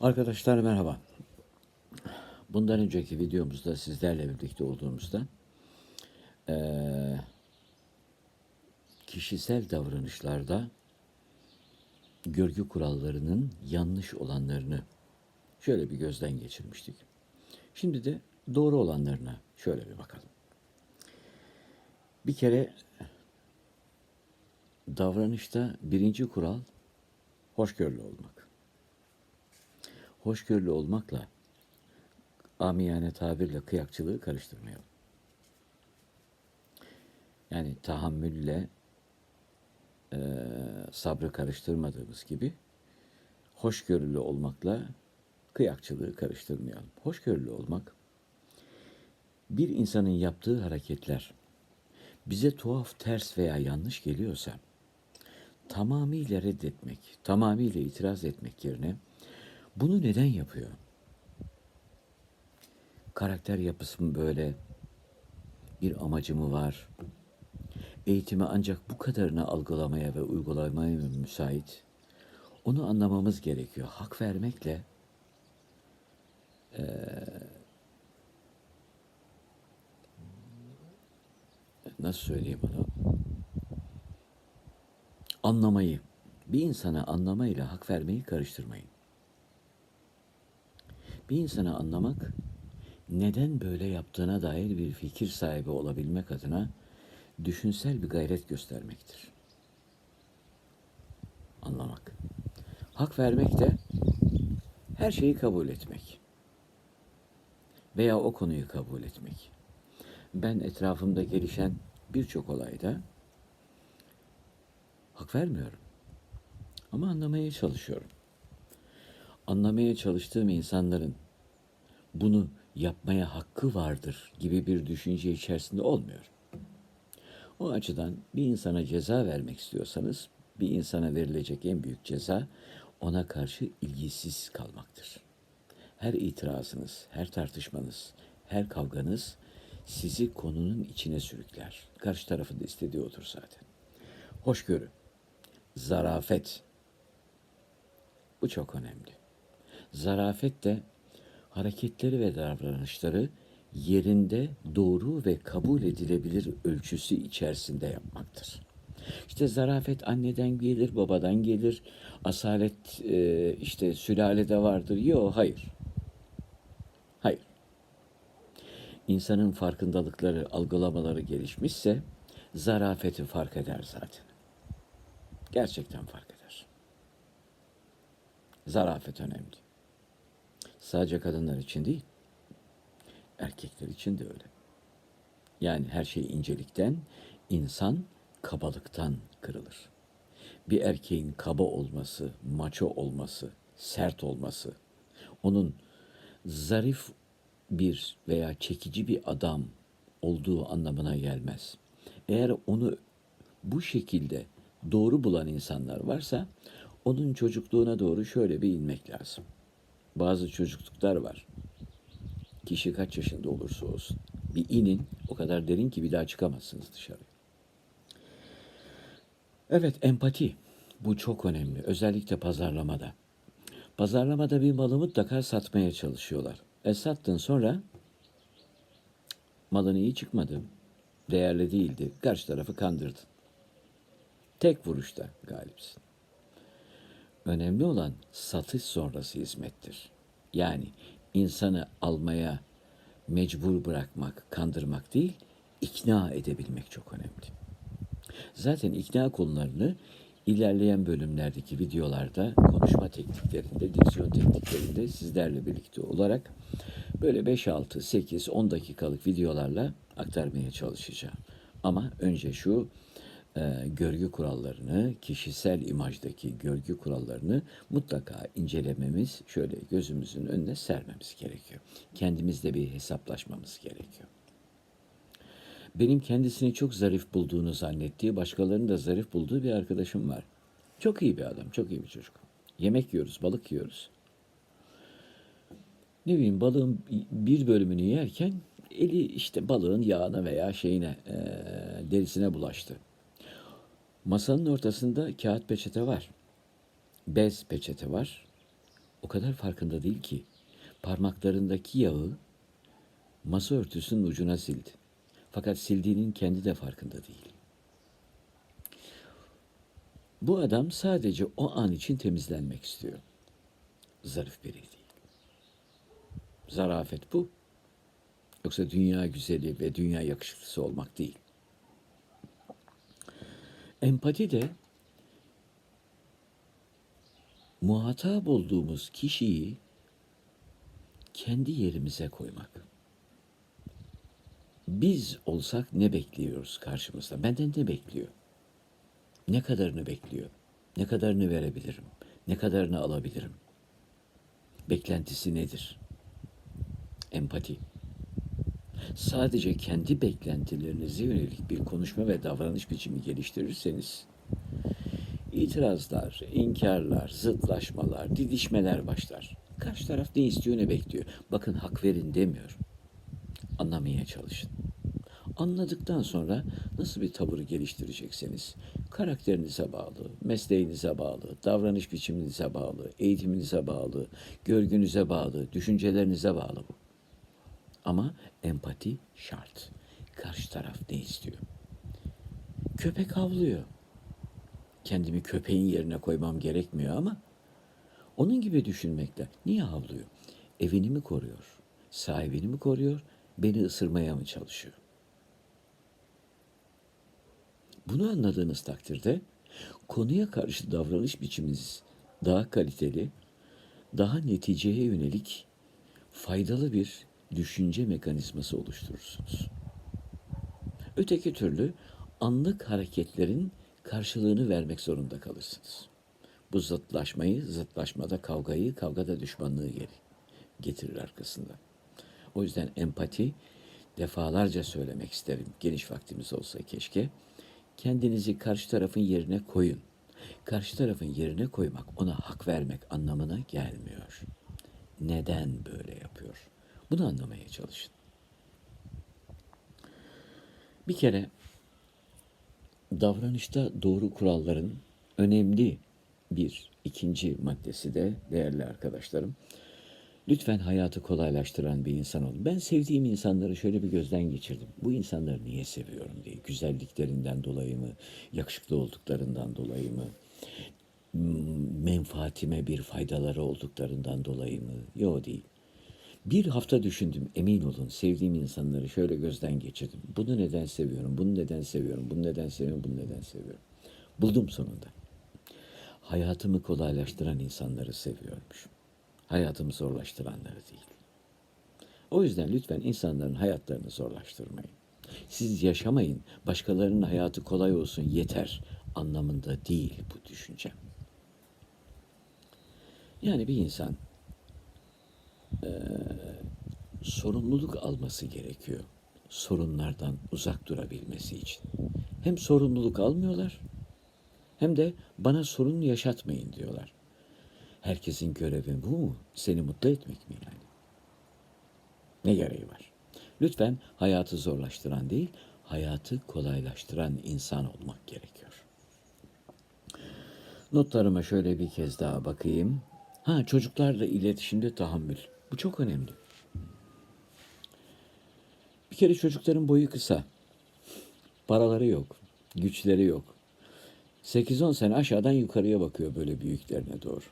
Arkadaşlar merhaba. Bundan önceki videomuzda sizlerle birlikte olduğumuzda kişisel davranışlarda görgü kurallarının yanlış olanlarını şöyle bir gözden geçirmiştik. Şimdi de doğru olanlarına şöyle bir bakalım. Bir kere davranışta birinci kural hoşgörülü olmak. Hoşgörülü olmakla amiyane tabirle kıyakçılığı karıştırmayalım. Yani tahammülle eee sabrı karıştırmadığımız gibi hoşgörülü olmakla kıyakçılığı karıştırmayalım. Hoşgörülü olmak bir insanın yaptığı hareketler bize tuhaf, ters veya yanlış geliyorsa tamamıyla reddetmek, tamamıyla itiraz etmek yerine bunu neden yapıyor? Karakter yapısı mı böyle? Bir amacı mı var? Eğitimi ancak bu kadarını algılamaya ve uygulamaya mı müsait? Onu anlamamız gerekiyor. Hak vermekle nasıl söyleyeyim onu? Anlamayı, bir insana anlamayla hak vermeyi karıştırmayın. Bir insanı anlamak, neden böyle yaptığına dair bir fikir sahibi olabilmek adına düşünsel bir gayret göstermektir. Anlamak. Hak vermek de her şeyi kabul etmek. Veya o konuyu kabul etmek. Ben etrafımda gelişen birçok olayda hak vermiyorum. Ama anlamaya çalışıyorum. Anlamaya çalıştığım insanların bunu yapmaya hakkı vardır gibi bir düşünce içerisinde olmuyor. O açıdan bir insana ceza vermek istiyorsanız bir insana verilecek en büyük ceza ona karşı ilgisiz kalmaktır. Her itirazınız, her tartışmanız, her kavganız sizi konunun içine sürükler. Karşı tarafın istediği odur zaten. Hoşgörü, zarafet. Bu çok önemli. Zarafet de hareketleri ve davranışları yerinde doğru ve kabul edilebilir ölçüsü içerisinde yapmaktır. İşte zarafet anneden gelir, babadan gelir. Asalet e, işte sülalede vardır. Yok, hayır. Hayır. İnsanın farkındalıkları, algılamaları gelişmişse zarafeti fark eder zaten. Gerçekten fark eder. Zarafet önemli. Sadece kadınlar için değil, erkekler için de öyle. Yani her şey incelikten, insan kabalıktan kırılır. Bir erkeğin kaba olması, maço olması, sert olması, onun zarif bir veya çekici bir adam olduğu anlamına gelmez. Eğer onu bu şekilde doğru bulan insanlar varsa onun çocukluğuna doğru şöyle bir inmek lazım. Bazı çocukluklar var. Kişi kaç yaşında olursa olsun. Bir inin o kadar derin ki bir daha çıkamazsınız dışarı. Evet empati. Bu çok önemli. Özellikle pazarlamada. Pazarlamada bir malı mutlaka satmaya çalışıyorlar. E sattın sonra malın iyi çıkmadı. Değerli değildi. Karşı tarafı kandırdın. Tek vuruşta galipsin. Önemli olan satış sonrası hizmettir. Yani insanı almaya mecbur bırakmak, kandırmak değil, ikna edebilmek çok önemli. Zaten ikna konularını ilerleyen bölümlerdeki videolarda konuşma tekniklerinde, diksiyon tekniklerinde sizlerle birlikte olarak böyle 5, 6, 8, 10 dakikalık videolarla aktarmaya çalışacağım. Ama önce şu e, görgü kurallarını, kişisel imajdaki görgü kurallarını mutlaka incelememiz, şöyle gözümüzün önüne sermemiz gerekiyor. Kendimizle bir hesaplaşmamız gerekiyor. Benim kendisini çok zarif bulduğunu zannettiği, başkalarının da zarif bulduğu bir arkadaşım var. Çok iyi bir adam, çok iyi bir çocuk. Yemek yiyoruz, balık yiyoruz. Ne bileyim balığın bir bölümünü yerken eli işte balığın yağına veya şeyine, e, derisine bulaştı. Masanın ortasında kağıt peçete var. Bez peçete var. o kadar farkında değil ki parmaklarındaki yağı masa örtüsünün ucuna sildi. Fakat sildiğinin kendi de farkında değil. Bu adam sadece o an için temizlenmek istiyor. Zarif biri değil. Zarafet bu. Yoksa dünya güzeli ve dünya yakışıklısı olmak değil. Empati de muhatap olduğumuz kişiyi kendi yerimize koymak. Biz olsak ne bekliyoruz karşımızda? Benden ne bekliyor? Ne kadarını bekliyor? Ne kadarını verebilirim? Ne kadarını alabilirim? Beklentisi nedir? Empati. Sadece kendi beklentilerinize yönelik bir konuşma ve davranış biçimi geliştirirseniz itirazlar, inkarlar, zıtlaşmalar, didişmeler başlar. Karşı taraf ne istiyor ne bekliyor. Bakın hak verin demiyorum. Anlamaya çalışın. Anladıktan sonra nasıl bir tavır geliştirecekseniz karakterinize bağlı, mesleğinize bağlı, davranış biçiminize bağlı, eğitiminize bağlı, görgünüze bağlı, düşüncelerinize bağlı bu. Ama empati şart. Karşı taraf ne istiyor? Köpek havlıyor. Kendimi köpeğin yerine koymam gerekmiyor ama onun gibi düşünmekle niye havlıyor? Evini mi koruyor? Sahibini mi koruyor? Beni ısırmaya mı çalışıyor? Bunu anladığınız takdirde konuya karşı davranış biçiminiz daha kaliteli, daha neticeye yönelik faydalı bir düşünce mekanizması oluşturursunuz. Öteki türlü anlık hareketlerin karşılığını vermek zorunda kalırsınız. Bu zıtlaşmayı, zıtlaşmada kavgayı, kavgada düşmanlığı getirir arkasında. O yüzden empati defalarca söylemek isterim. Geniş vaktimiz olsa keşke. Kendinizi karşı tarafın yerine koyun. Karşı tarafın yerine koymak, ona hak vermek anlamına gelmiyor. Neden böyle yapıyor? Bunu anlamaya çalışın. Bir kere davranışta doğru kuralların önemli bir ikinci maddesi de değerli arkadaşlarım. Lütfen hayatı kolaylaştıran bir insan olun. Ben sevdiğim insanları şöyle bir gözden geçirdim. Bu insanları niye seviyorum diye. Güzelliklerinden dolayı mı, yakışıklı olduklarından dolayı mı, menfaatime bir faydaları olduklarından dolayı mı? Yok değil. Bir hafta düşündüm. Emin olun sevdiğim insanları şöyle gözden geçirdim. Bunu neden seviyorum, bunu neden seviyorum, bunu neden seviyorum, bunu neden seviyorum. Buldum sonunda. Hayatımı kolaylaştıran insanları seviyormuşum. Hayatımı zorlaştıranları değil. O yüzden lütfen insanların hayatlarını zorlaştırmayın. Siz yaşamayın, başkalarının hayatı kolay olsun yeter anlamında değil bu düşüncem. Yani bir insan e, sorumluluk alması gerekiyor. Sorunlardan uzak durabilmesi için. Hem sorumluluk almıyorlar hem de bana sorun yaşatmayın diyorlar. Herkesin görevi bu mu? Seni mutlu etmek mi yani? Ne gereği var? Lütfen hayatı zorlaştıran değil, hayatı kolaylaştıran insan olmak gerekiyor. Notlarıma şöyle bir kez daha bakayım. Ha çocuklarla iletişimde tahammül. Bu çok önemli. Bir kere çocukların boyu kısa. Paraları yok. Güçleri yok. 8-10 sene aşağıdan yukarıya bakıyor böyle büyüklerine doğru.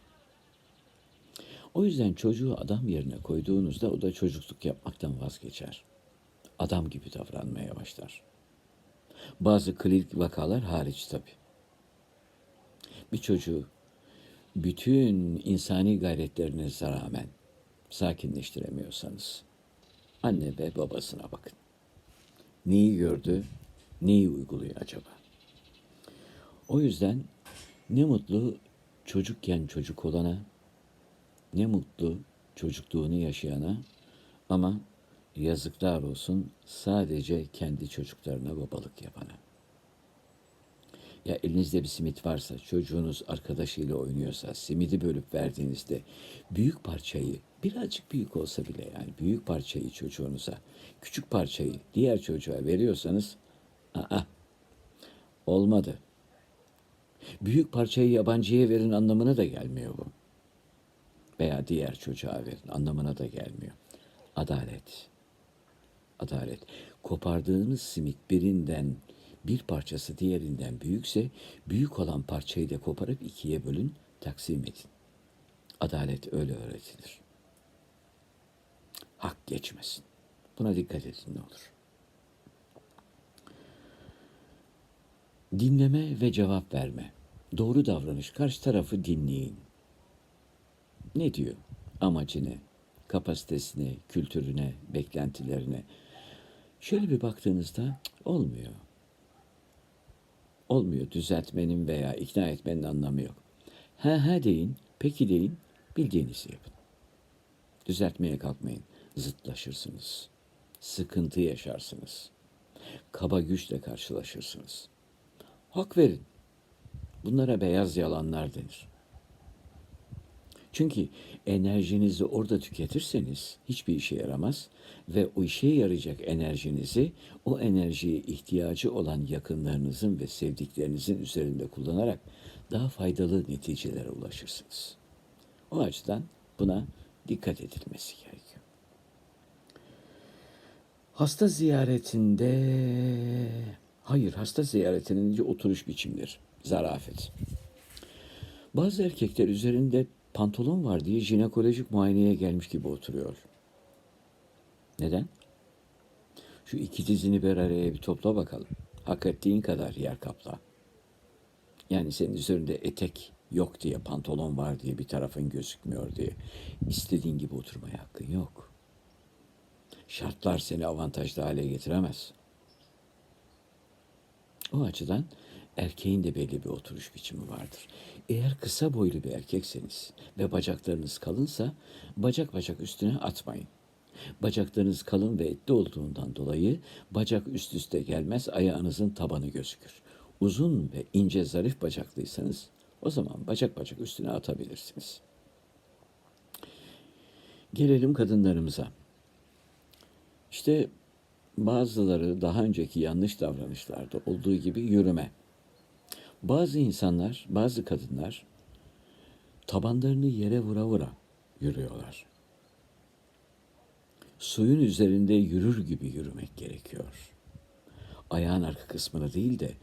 O yüzden çocuğu adam yerine koyduğunuzda o da çocukluk yapmaktan vazgeçer. Adam gibi davranmaya başlar. Bazı klinik vakalar hariç tabi. Bir çocuğu bütün insani gayretlerinize rağmen sakinleştiremiyorsanız anne ve babasına bakın. Neyi gördü, neyi uyguluyor acaba? O yüzden ne mutlu çocukken çocuk olana, ne mutlu çocukluğunu yaşayana ama yazıklar olsun sadece kendi çocuklarına babalık yapana. Ya elinizde bir simit varsa, çocuğunuz arkadaşıyla oynuyorsa, simidi bölüp verdiğinizde büyük parçayı, birazcık büyük olsa bile yani büyük parçayı çocuğunuza, küçük parçayı diğer çocuğa veriyorsanız, aa, olmadı. Büyük parçayı yabancıya verin anlamına da gelmiyor bu. veya diğer çocuğa verin anlamına da gelmiyor. Adalet. Adalet. Kopardığınız simit birinden bir parçası diğerinden büyükse büyük olan parçayı da koparıp ikiye bölün, taksim edin. Adalet öyle öğretilir. Hak geçmesin. Buna dikkat edin ne olur. Dinleme ve cevap verme. Doğru davranış. Karşı tarafı dinleyin. Ne diyor? Amacı ne? Kapasitesine, kültürüne, beklentilerine. Şöyle bir baktığınızda olmuyor. Olmuyor. Düzeltmenin veya ikna etmenin anlamı yok. He he deyin, peki deyin, bildiğinizi yapın. Düzeltmeye kalkmayın. Zıtlaşırsınız. Sıkıntı yaşarsınız. Kaba güçle karşılaşırsınız. Hak verin. Bunlara beyaz yalanlar denir. Çünkü enerjinizi orada tüketirseniz hiçbir işe yaramaz ve o işe yarayacak enerjinizi o enerjiye ihtiyacı olan yakınlarınızın ve sevdiklerinizin üzerinde kullanarak daha faydalı neticelere ulaşırsınız. O açıdan buna dikkat edilmesi gerekiyor. Hasta ziyaretinde hayır hasta ziyaretinin oturuş biçimleri zarafet. Bazı erkekler üzerinde pantolon var diye jinekolojik muayeneye gelmiş gibi oturuyor. Neden? Şu iki dizini bir araya bir topla bakalım. Hak ettiğin kadar yer kapla. Yani senin üzerinde etek yok diye, pantolon var diye, bir tarafın gözükmüyor diye istediğin gibi oturmaya hakkın yok. Şartlar seni avantajlı hale getiremez. O açıdan erkeğin de belli bir oturuş biçimi vardır. Eğer kısa boylu bir erkekseniz ve bacaklarınız kalınsa bacak bacak üstüne atmayın. Bacaklarınız kalın ve etli olduğundan dolayı bacak üst üste gelmez ayağınızın tabanı gözükür. Uzun ve ince zarif bacaklıysanız o zaman bacak bacak üstüne atabilirsiniz. Gelelim kadınlarımıza. İşte bazıları daha önceki yanlış davranışlarda olduğu gibi yürüme. Bazı insanlar, bazı kadınlar tabanlarını yere vura vura yürüyorlar. Suyun üzerinde yürür gibi yürümek gerekiyor. Ayağın arka kısmını değil de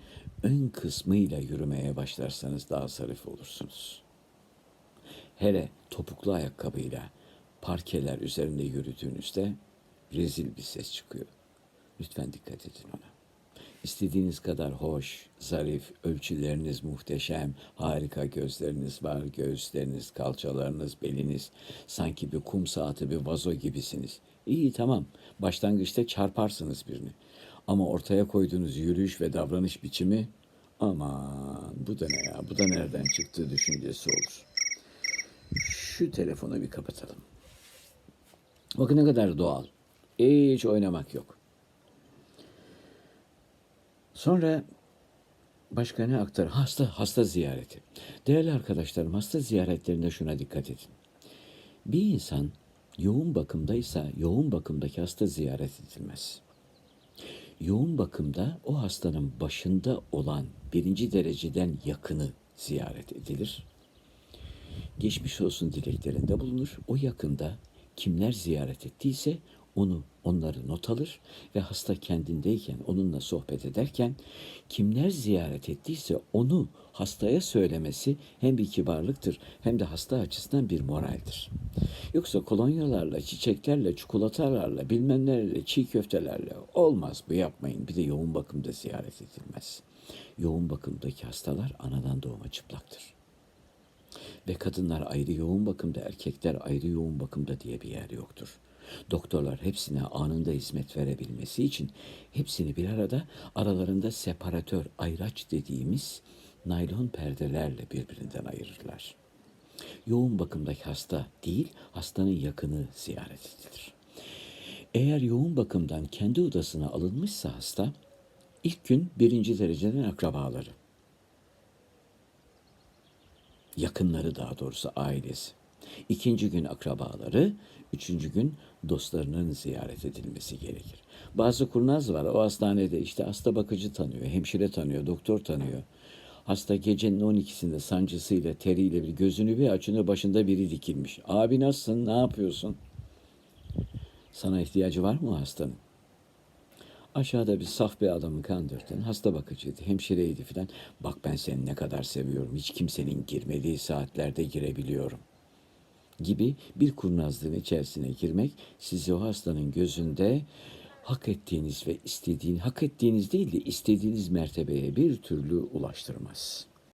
ön kısmıyla yürümeye başlarsanız daha zarif olursunuz. Hele topuklu ayakkabıyla parkeler üzerinde yürüdüğünüzde rezil bir ses çıkıyor. Lütfen dikkat edin ona. İstediğiniz kadar hoş, zarif, ölçüleriniz muhteşem, harika gözleriniz var, göğüsleriniz, kalçalarınız, beliniz. Sanki bir kum saati, bir vazo gibisiniz. İyi tamam, başlangıçta çarparsınız birini. Ama ortaya koyduğunuz yürüyüş ve davranış biçimi, aman bu da ne ya, bu da nereden çıktı düşüncesi olur. Şu telefonu bir kapatalım. Bakın ne kadar doğal. Hiç oynamak yok. Sonra başka ne aktar? Hasta, hasta ziyareti. Değerli arkadaşlarım hasta ziyaretlerinde şuna dikkat edin. Bir insan yoğun bakımdaysa yoğun bakımdaki hasta ziyaret edilmez. Yoğun bakımda o hastanın başında olan birinci dereceden yakını ziyaret edilir. Geçmiş olsun dileklerinde bulunur. O yakında kimler ziyaret ettiyse onu onları not alır ve hasta kendindeyken onunla sohbet ederken kimler ziyaret ettiyse onu hastaya söylemesi hem bir kibarlıktır hem de hasta açısından bir moraldir. Yoksa kolonyalarla, çiçeklerle, çikolatalarla, bilmemlerle, çiğ köftelerle olmaz bu yapmayın. Bir de yoğun bakımda ziyaret edilmez. Yoğun bakımdaki hastalar anadan doğma çıplaktır. Ve kadınlar ayrı yoğun bakımda, erkekler ayrı yoğun bakımda diye bir yer yoktur. Doktorlar hepsine anında hizmet verebilmesi için hepsini bir arada aralarında separatör, ayraç dediğimiz naylon perdelerle birbirinden ayırırlar. Yoğun bakımdaki hasta değil, hastanın yakını ziyaret edilir. Eğer yoğun bakımdan kendi odasına alınmışsa hasta, ilk gün birinci dereceden akrabaları, yakınları daha doğrusu ailesi. İkinci gün akrabaları, üçüncü gün dostlarının ziyaret edilmesi gerekir. Bazı kurnaz var o hastanede işte hasta bakıcı tanıyor, hemşire tanıyor, doktor tanıyor. Hasta gecenin 12'sinde sancısıyla, teriyle bir gözünü bir açını başında biri dikilmiş. Abi nasılsın, ne yapıyorsun? Sana ihtiyacı var mı hastanın? Aşağıda bir saf bir adamı kandırdın. Hasta bakıcıydı, hemşireydi filan. Bak ben seni ne kadar seviyorum. Hiç kimsenin girmediği saatlerde girebiliyorum. Gibi bir kurnazlığın içerisine girmek sizi o hastanın gözünde hak ettiğiniz ve istediğin, hak ettiğiniz değil de istediğiniz mertebeye bir türlü ulaştırmaz.''